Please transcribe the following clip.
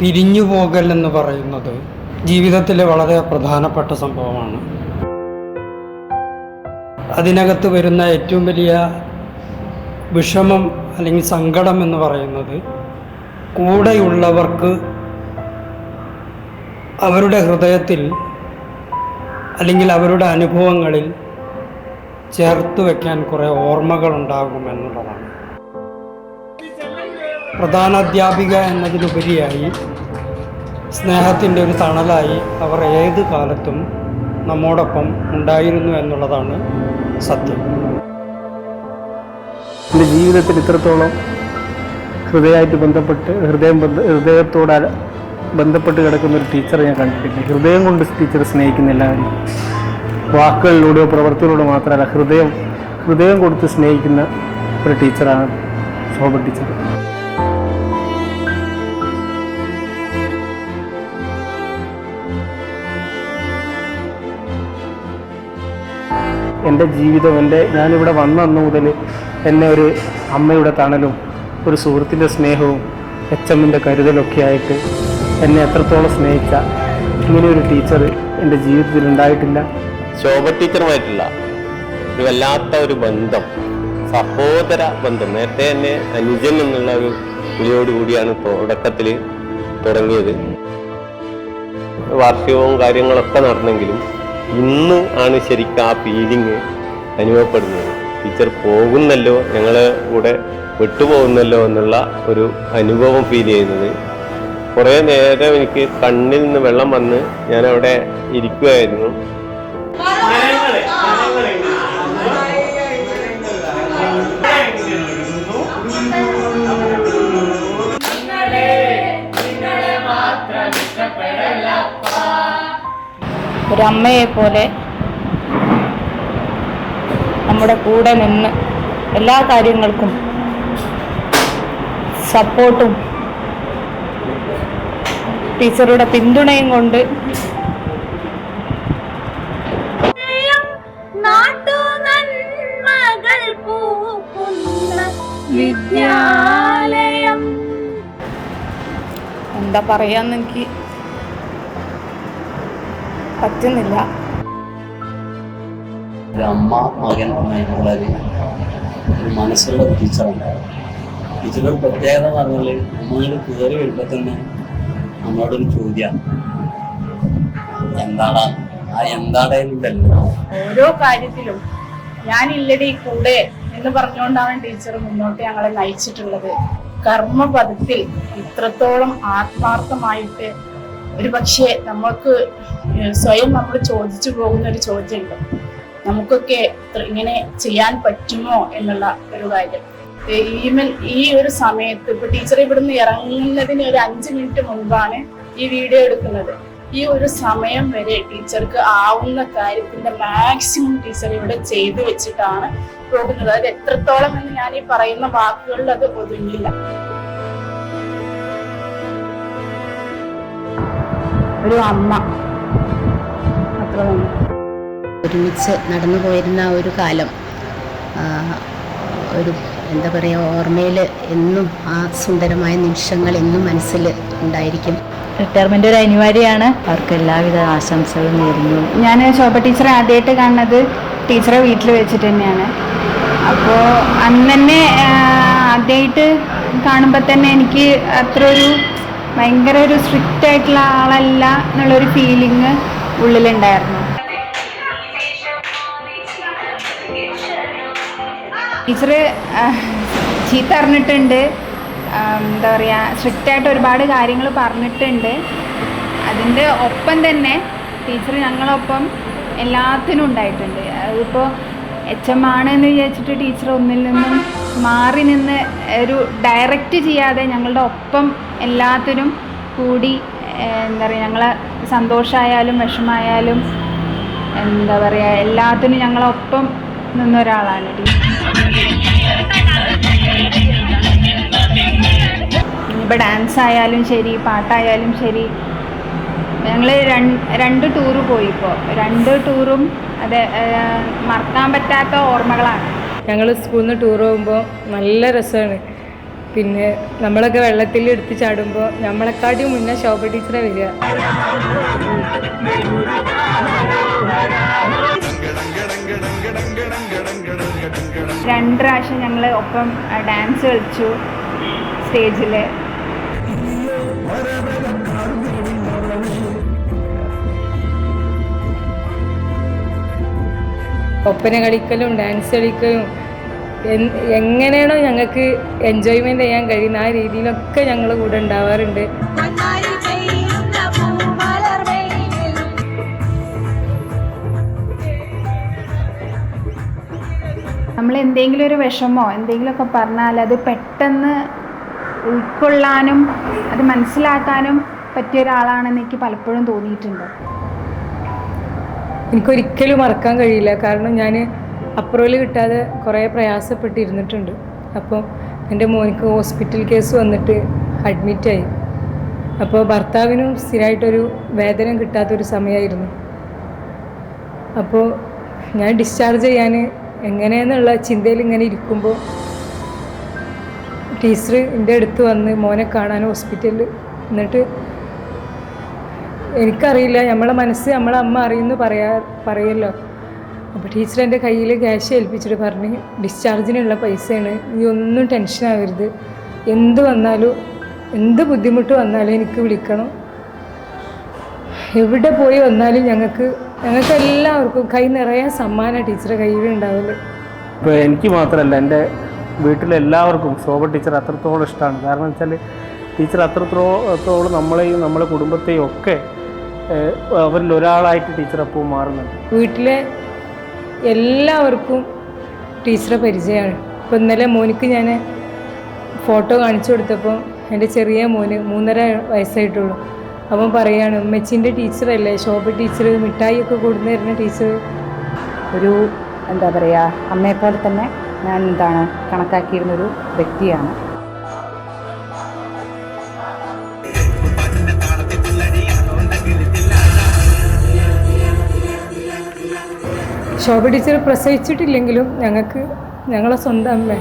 പിരിഞ്ഞു പോകൽ എന്ന് പറയുന്നത് ജീവിതത്തിലെ വളരെ പ്രധാനപ്പെട്ട സംഭവമാണ്. അതിനകത്ത് വരുന്ന ഏറ്റവും വലിയ വിഷമം അല്ലെങ്കിൽ സങ്കടം എന്ന് പറയുന്നത് കൂടെയുള്ളവർക്ക് അവരുടെ ഹൃദയത്തിൽ അല്ലെങ്കിൽ അവരുടെ അനുഭവങ്ങളിൽ ചേർത്ത് വയ്ക്കാൻ കുറേ ഓർമ്മകൾ ഉണ്ടാകുമെന്നുള്ളതാണ് പ്രധാന അധ്യാപിക എന്നതിലുപരിയായി സ്നേഹത്തിന്റെ ഒരു തണലായി അവർ ഏത് കാലത്തും നമ്മോടൊപ്പം ഉണ്ടായിരുന്നു എന്നുള്ളതാണ് സത്യം. എന്റെ ജീവിതത്തിൽ ഇത്രത്തോളം ഹൃദയമായിട്ട് ബന്ധപ്പെട്ട് ഹൃദയം ബന്ധ ഹൃദയത്തോട് ബന്ധപ്പെട്ട് കിടക്കുന്ന ഒരു ടീച്ചറെ ഞാൻ കണ്ടിട്ടില്ല. ഹൃദയം കൊണ്ട് ടീച്ചർ സ്നേഹിക്കുന്ന എല്ലാവരും വാക്കുകളിലൂടെയോ പ്രവൃത്തിയിലൂടെ മാത്രമല്ല ഹൃദയം ഹൃദയം കൊടുത്ത് സ്നേഹിക്കുന്ന ഒരു ടീച്ചറാണ് ശോഭ ടീച്ചർ. എന്റെ ജീവിതം എന്റെ ഞാനിവിടെ വന്ന അന്ന് മുതൽ എന്നെ ഒരു അമ്മയുടെ തണലും ഒരു സുഹൃത്തിന്റെ സ്നേഹവും എച്ച് എമ്മിന്റെ കരുതലൊക്കെ ആയിട്ട് എന്നെ എത്രത്തോളം സ്നേഹിച്ച ഇങ്ങനെ ഒരു ടീച്ചർ എന്റെ ജീവിതത്തിൽ ഉണ്ടായിട്ടില്ല. ശോഭ ടീച്ചറുമായിട്ടുള്ള ഒരു വല്ലാത്ത ഒരു ബന്ധം സഹോദര ബന്ധം. നേരത്തെ തന്നെ അനുജൻ എന്നുള്ള ഒരു വിളിയോട് കൂടിയാണ് തുടക്കത്തിൽ തുടങ്ങിയത്. വാർഷികവും കാര്യങ്ങളൊക്കെ നടന്നെങ്കിലും ഇന്ന് ആണ് ശരിക്കും ആ ഫീലിംഗ് അനുഭവപ്പെടുന്നത്. ടീച്ചർ പോകുന്നല്ലോ ഞങ്ങളെ കൂടെ വിട്ടുപോകുന്നല്ലോ എന്നുള്ള ഒരു അനുഭവം ഫീൽ ചെയ്യുന്നത്. കുറേ നേരം എനിക്ക് കണ്ണിൽ നിന്ന് വെള്ളം വന്ന് ഞാൻ അവിടെ ഇരിക്കുകയായിരുന്നു ഒരമ്മയെ പോലെ നമ്മുടെ കൂടെ നിന്ന് എല്ലാ കാര്യങ്ങൾക്കും സപ്പോർട്ടും ടീച്ചറുടെ പിന്തുണയും കൊണ്ട് വിദ്യാലയം. എന്താ പറയാന്ന് എനിക്ക് പറ്റുന്നില്ല. അമ്മ മകൻ വളരെ ഒരു മനസ്സുള്ള ഒരു ടീച്ചറാണ് ടീച്ചറുടെ പ്രത്യേകത പറഞ്ഞാൽ നമ്മൾ കയറി വരുമ്പോൾ തന്നെ നമ്മളോടൊരു ചോദ്യമാണ് എന്താടാ ആ എന്താടേലുണ്ടല്ലോ ഓരോ കാര്യത്തിലും ഞാൻ ഇല്ലടി കൂടെ എന്ന് പറഞ്ഞുകൊണ്ടാണ് ടീച്ചർ മുന്നോട്ട് ഞങ്ങളെ നയിച്ചിട്ടുള്ളത്. കർമ്മപദത്തിൽ ഇത്രത്തോളം ആത്മാർത്ഥമായിട്ട് ഒരു പക്ഷേ നമ്മൾക്ക് സ്വയം നമ്മൾ ചോദിച്ചു പോകുന്ന ഒരു ചോദ്യമുണ്ട്. നമുക്കൊക്കെ ഇങ്ങനെ ചെയ്യാൻ പറ്റുമോ എന്നുള്ള ഒരു കാര്യം. ഈവൻ ഈ ഒരു സമയത്ത് ഇപ്പൊ ടീച്ചർ ഇവിടുന്ന് ഇറങ്ങുന്നതിന് ഒരു അഞ്ച് മിനിറ്റ് മുൻപാണ് ഈ വീഡിയോ എടുക്കുന്നത്. ഈ ഒരു സമയം വരെ ടീച്ചർക്ക് ആവുന്ന കാര്യത്തിന്റെ മാക്സിമം ടീച്ചർ ഇവിടെ ചെയ്തു വെച്ചിട്ടാണ് പോകുന്നത്. അത് എത്രത്തോളം എന്ന് ഞാൻ ഈ പറയുന്ന വാക്കുകളിൽ അത് ഒതുങ്ങില്ല ഒരു അമ്മ. അത്ര ഒരുമിച്ച് നടന്നു പോയിരുന്ന ഒരു കാലം ഒരു എന്താ പറയുക ഓർമ്മയിൽ എന്നും ആ സുന്ദരമായ നിമിഷങ്ങൾ എന്നും മനസ്സിൽ ഉണ്ടായിരിക്കും. റിട്ടയർമെന്റ് ഒരു അനിവാര്യമാണ്. അവർക്ക് എല്ലാവിധ ആശംസകളും നേരുന്നു. ഞാൻ ശോഭ ടീച്ചറെ ആദ്യമായിട്ട് കാണുന്നത് ടീച്ചറെ വീട്ടിൽ വെച്ചിട്ട് തന്നെയാണ്. അപ്പോൾ അന്ന് തന്നെ ആദ്യമായിട്ട് കാണുമ്പോൾ തന്നെ എനിക്ക് അത്ര ഒരു ഭയങ്കര ഒരു സ്ട്രിക്റ്റ് ആയിട്ടുള്ള ആളല്ല എന്നുള്ളൊരു ഫീലിങ് ഉള്ളിലുണ്ടായിരുന്നു. ടീച്ചർ ചീത്ത അറിഞ്ഞിട്ടുണ്ട് എന്താ പറയുക സ്ട്രിക്റ്റ് ആയിട്ട് ഒരുപാട് കാര്യങ്ങൾ പറഞ്ഞിട്ടുണ്ട്. അതിന്റെ ഒപ്പം തന്നെ ടീച്ചർ ഞങ്ങളൊപ്പം എല്ലാത്തിനും ഉണ്ടായിട്ടുണ്ട്. അതിപ്പോൾ എച്ച് എം ആണ് എന്ന് വിചാരിച്ചിട്ട് ടീച്ചർ ഒന്നിൽ നിന്നും മാറി നിന്ന് ഒരു ഡയറക്റ്റ് ചെയ്യാതെ ഞങ്ങളുടെ ഒപ്പം എല്ലാത്തിനും കൂടി എന്താ പറയുക ഞങ്ങളെ സന്തോഷമായാലും വിഷമമായാലും എന്താ പറയുക എല്ലാത്തിനും ഞങ്ങളൊപ്പം നിന്ന ഒരാളാണ് ഇനിയിപ്പോൾ ഡാൻസ് ആയാലും ശരി പാട്ടായാലും ശരി ഞങ്ങൾ രണ്ട് ടൂറ് പോയി ഇപ്പോൾ രണ്ട് ടൂറും അതെ മറക്കാൻ പറ്റാത്ത ഓർമ്മകളാണ്. ഞങ്ങൾ സ്കൂളിൽ നിന്ന് ടൂർ പോകുമ്പോൾ നല്ല രസമാണ് പിന്നെ നമ്മളൊക്കെ വെള്ളത്തിൽ എടുത്ത് ചാടുമ്പോൾ നമ്മളെക്കാട്ടി മുന്നേ ശോഭ ടീച്ചറെ വരിക. രണ്ട് പ്രാവശ്യം ഞങ്ങൾ ഒപ്പം ഡാൻസ് കളിച്ചു സ്റ്റേജിൽ ഒപ്പന കളിക്കലും ഡാൻസ് കളിക്കലും എങ്ങനെയാണോ ഞങ്ങൾക്ക് എൻജോയ്മെന്റ് ചെയ്യാൻ കഴിയുന്ന ആ രീതിയിലൊക്കെ ഞങ്ങൾ കൂടെ ഉണ്ടാവാറുണ്ട്. നമ്മൾ എന്തെങ്കിലും ഒരു വിഷമോ എന്തെങ്കിലുമൊക്കെ പറഞ്ഞാൽ അത് പെട്ടെന്ന് ഉൾക്കൊള്ളാനും അത് മനസ്സിലാക്കാനും പറ്റിയ ഒരാളാണെന്ന് എനിക്ക് പലപ്പോഴും തോന്നിയിട്ടുണ്ട്. എനിക്കൊരിക്കലും മറക്കാൻ കഴിയില്ല. കാരണം ഞാൻ അപ്രൂവൽ കിട്ടാതെ കുറേ പ്രയാസപ്പെട്ടിരുന്നിട്ടുണ്ട്. അപ്പോൾ എന്റെ മോനിക്ക് ഹോസ്പിറ്റൽ കേസ് വന്നിട്ട് അഡ്മിറ്റായി. അപ്പോൾ ഭർത്താവിനും സ്ഥിരമായിട്ടൊരു വേതനം കിട്ടാത്തൊരു സമയമായിരുന്നു. അപ്പോൾ ഞാൻ ഡിസ്ചാർജ് ചെയ്യാൻ എങ്ങനെയെന്നുള്ള ചിന്തയിൽ ഇങ്ങനെ ഇരിക്കുമ്പോൾ ടീച്ചർ എന്റെ അടുത്ത് വന്ന് മോനെ കാണാൻ ഹോസ്പിറ്റലിൽ എന്നിട്ട് എനിക്കറിയില്ല. നമ്മളെ മനസ്സ് നമ്മളെ അമ്മ അറിയുന്നു പറയാ പറയല്ലോ. അപ്പോൾ ടീച്ചർ എന്റെ കയ്യിൽ ക്യാഷ് ഏൽപ്പിച്ചിട്ട് പറഞ്ഞ് ഡിസ്ചാർജിനുള്ള പൈസയാണ്. നീ ഒന്നും ടെൻഷൻ ആവരുത്. എന്ത് വന്നാലും എന്ത് ബുദ്ധിമുട്ട് വന്നാലും എനിക്ക് വിളിക്കണം. എവിടെ പോയി വന്നാലും ഞങ്ങൾക്ക് ഞങ്ങൾക്ക് എല്ലാവർക്കും കൈ നിറയെ സമ്മാനം ടീച്ചറെ കയ്യിൽ കയ്യിലുണ്ടാവില്ല ഇപ്പോൾ എനിക്ക് മാത്രമല്ല എന്റെ വീട്ടിലെല്ലാവർക്കും ശോഭ ടീച്ചർ അത്രത്തോളം ഇഷ്ടമാണ് കാരണം വെച്ചാൽ ടീച്ചർ അത്രത്തോളം നമ്മളെയും നമ്മളെ കുടുംബത്തെയും ഒക്കെ അവരിൽ ഒരാളായിട്ട് ടീച്ചർ അപ്പോൾ മാറുന്നുണ്ട്. വീട്ടിലെ എല്ലാവർക്കും ടീച്ചറെ പരിചയമാണ്. ഇപ്പം ഇന്നലെ മോനിക്ക് ഞാൻ ഫോട്ടോ കാണിച്ചു കൊടുത്തപ്പോൾ എന്റെ ചെറിയ മോന് മൂന്നര വയസ്സായിട്ടുള്ളൂ. അവൻ പറയാണ് ഉമ്മച്ചിന്റെ ടീച്ചറല്ലേ ശോഭ ടീച്ചർ മിഠായിയൊക്കെ കൊടുന്നു തരുന്ന ടീച്ചർ ഒരു എന്താ പറയുക അമ്മയെപ്പോലെ തന്നെ ഞാൻ എന്താണ് കണക്കാക്കിയിരുന്നൊരു വ്യക്തിയാണ്. ശോഭ ടീച്ചർ പ്രസവിച്ചിട്ടില്ലെങ്കിലും ഞങ്ങൾക്ക് ഞങ്ങളെ സ്വന്തം അമ്മ.